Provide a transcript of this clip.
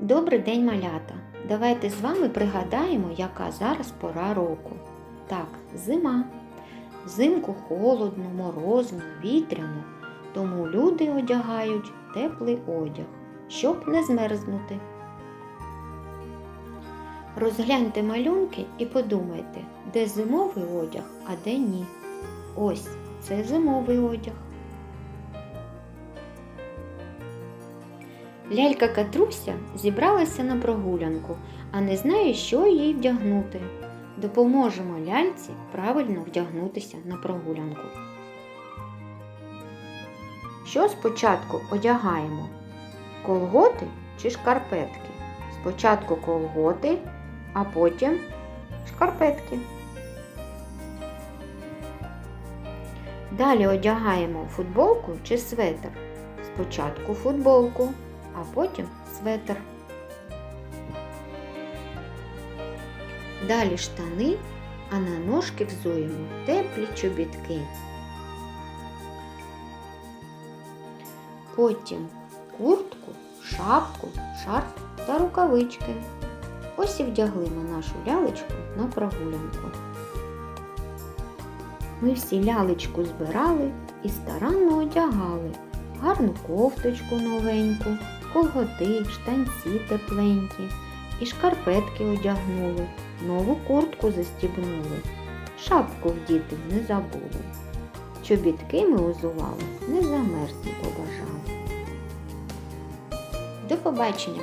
Добрий день, малята! Давайте з вами пригадаємо, яка зараз пора року. Так, зима. Взимку холодно, морозно, вітряно, тому люди одягають теплий одяг, щоб не змерзнути. Розгляньте малюнки і подумайте, де зимовий одяг, а де ні. Ось це зимовий одяг. Лялька Катруся зібралася на прогулянку, а не знає, що їй вдягнути. Допоможемо ляльці правильно вдягнутися на прогулянку. Що спочатку одягаємо? Колготи чи шкарпетки? Спочатку колготи, а потім шкарпетки. Далі одягаємо футболку чи светр. Спочатку футболку, а потім светр. Далі штани, а на ножки взуємо теплі чобітки. Потім куртку, шапку, шарф та рукавички. Ось і вдягли ми нашу лялечку на прогулянку. Ми всі лялечку збирали і старанно одягали гарну кофточку новеньку, колготи, штанці тепленькі, і шкарпетки одягнули, нову куртку застібнули, шапку вдіти не забули. Чобітки ми узували, не замерзли побажали. До побачення,